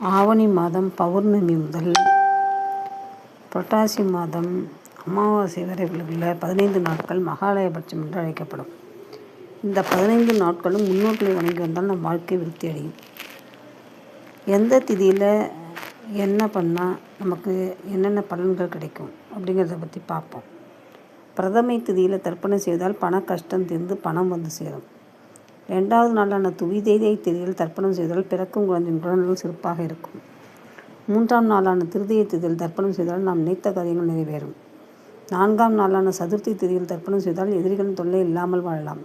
ஆவணி மாதம் பௌர்ணமி முதல் புரட்டாசி மாதம் அமாவாசை வரை உள்ள பதினைந்து நாட்கள் மகாலயபட்சம் என்று அழைக்கப்படும். இந்த பதினைந்து நாட்களும் முன்னோர்களை வணங்கி வந்தால் நம் வாழ்க்கை விருத்தி அடையும். எந்த திதியில் என்ன பண்ணால் நமக்கு என்னென்ன பலன்கள் கிடைக்கும் அப்படிங்கிறத பற்றி பார்ப்போம். பிரதமை திதியில் தர்ப்பணம் செய்தால் பண கஷ்டம் தீர்ந்து பணம் வந்து சேரும். ரெண்டாவது நாளான துவிதேதை திதியில் தர்ப்பணம் செய்தால் பிறக்கும் குழந்தையின் குழந்தைகள் சிறப்பாக இருக்கும். மூன்றாம் நாளான திருதியை திதியில் தர்ப்பணம் செய்தால் நாம் நினைத்த காரியங்கள் நிறைவேறும். நான்காம் நாளான சதுர்த்தி திதியில் தர்ப்பணம் செய்தால் எதிரிகளின் தொல்லை இல்லாமல் வாழலாம்.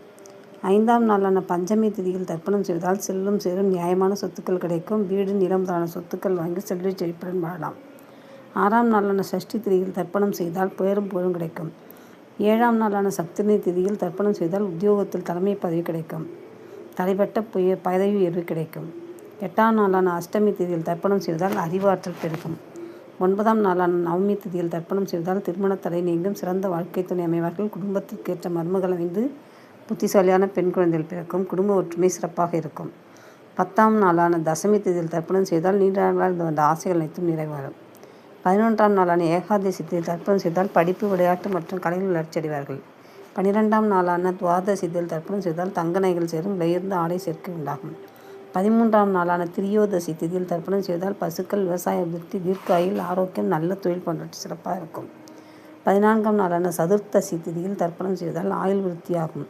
ஐந்தாம் நாளான பஞ்சமி திதியில் தர்ப்பணம் செய்தால் செல்லும் சேரும் நியாயமான சொத்துக்கள் கிடைக்கும். வீடு நிலம் தான சொத்துக்கள் வாங்கி செல்வி செழிப்புடன் வாழலாம். ஆறாம் நாளான சஷ்டி திதியில் தர்ப்பணம் செய்தால் புயரும் புகழும் கிடைக்கும். ஏழாம் நாளான சப்தமி திதியில் தர்ப்பணம் செய்தால் உத்தியோகத்தில் தலைமை பதவி கிடைக்கும். தலைப்பட்ட புய பதவி உயர்வு கிடைக்கும். எட்டாம் நாளான அஷ்டமி திதியில் தர்ப்பணம் செய்தால் அறிவாற்றல் பெருகும். ஒன்பதாம் நாளான நவமி திதியில் தர்ப்பணம் செய்தால் திருமண தடை நீங்கும். சிறந்த வாழ்க்கை துணை அமைவார்கள் குடும்பத்திற்கேற்ற மருமகள் அமைந்து புத்திசாலியான பெண் குழந்தைகள் பிறக்கும். குடும்ப ஒற்றுமை சிறப்பாக இருக்கும். பத்தாம் நாளான தசமி திதியில் தர்ப்பணம் செய்தால் நீண்ட வந்த ஆசைகள் அனைத்தும் நிறைவேறும். பதினொன்றாம் நாளான ஏகாதசி திதியில் தர்ப்பணம் செய்தால் படிப்பு விளையாட்டு மற்றும் கலைகள் வளர்ச்சி அடைவார்கள். பனிரெண்டாம் நாளான துவாதசிதியில் தர்ப்பணம் செய்தால் தங்க நகைகள் சேரும் விலையுயர்ந்த ஆடை சேர்க்கை உண்டாகும். பதிமூன்றாம் நாளான திரியோதசி திதியில் தர்ப்பணம் செய்தால் பசுக்கள் விவசாய அபிவிருத்தி தீர்க்காயில் ஆரோக்கியம் நல்ல தொழில் போன்றவற்றை சிறப்பாக இருக்கும். பதினான்காம் நாளான சதுர்த்தசி திதியில் தர்ப்பணம் செய்தால் ஆயுள் விருத்தியாகும்.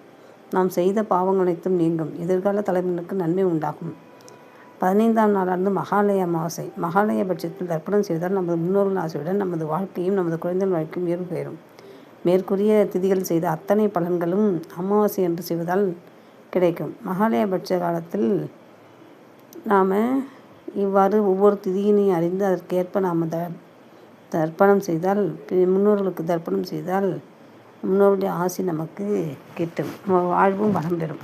நாம் செய்த பாவங்கள் அனைத்தும் நீங்கும். எதிர்கால தலைமுறைக்கு நன்மை உண்டாகும். பதினைந்தாம் நாளானது மகாலய அமாவாசை. மகாலய பட்சத்தில் தர்ப்பணம் செய்தால் நமது முன்னோர்கள் ஆசையுடன் நமது வாழ்க்கையும் நமது குழந்தைகள் வாழ்க்கையும் இயல்பு பெறும். மேற்கூறிய திதிகள் செய்த அத்தனை பலன்களும் அமாவாசை என்று செய்வதால் கிடைக்கும். மகாலயபட்ச காலத்தில் நாம் இவ்வாறு ஒவ்வொரு திதியினையும் அறிந்து அதற்கேற்ப நாம் த தர்ப்பணம் செய்தால் முன்னோர்களுக்கு தர்ப்பணம் செய்தால் முன்னோருடைய ஆசி நமக்கு கிட்டும். வாழ்வும் வளம் பெறும்.